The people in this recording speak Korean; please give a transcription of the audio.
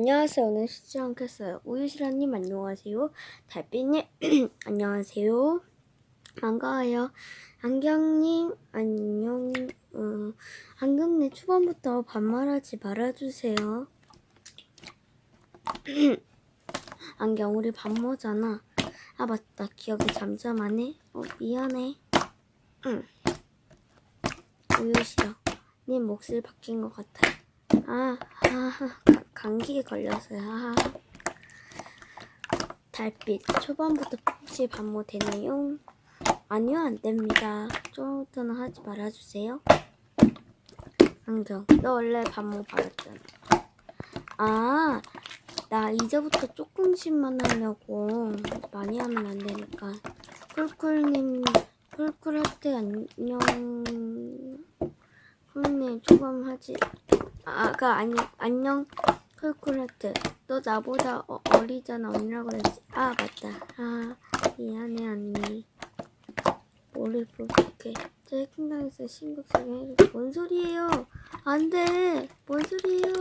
안녕하세요. 오늘 시청 않겠어요. 우유시라님 안녕하세요. 달빛님 안녕하세요. 반가워요. 안경님 안녕. 어, 안경님 초반부터 반말하지 말아주세요. 안경 우리 반모잖아. 아 맞다. 기억이 잠잠하네. 어 미안해. 응. 우유시여. 님 목소리 바뀐 것 같아. 아, 아, 가- 감기에 걸렸어요. 아. 달빛 초반부터 혹시 반모 되나요? 아니요, 안 됩니다. 좀부터는 하지 말아주세요. 안경, 너 원래 반모 받았잖아. 아, 나 이제부터 조금씩만 하려고 많이 하면 안 되니까. 쿨쿨님, 쿨쿨 할 때 안녕. 쿨님 초반 하지. 아가 아니 안녕 콜콜라트 너 나보다 어, 어리잖아. 언니라고 그랬지. 아 맞다. 아 미안해 언니. 머리 부족해. 제 해킹당해서 신고 소개해줘 뭔 소리예요? 안 돼. 뭔 소리예요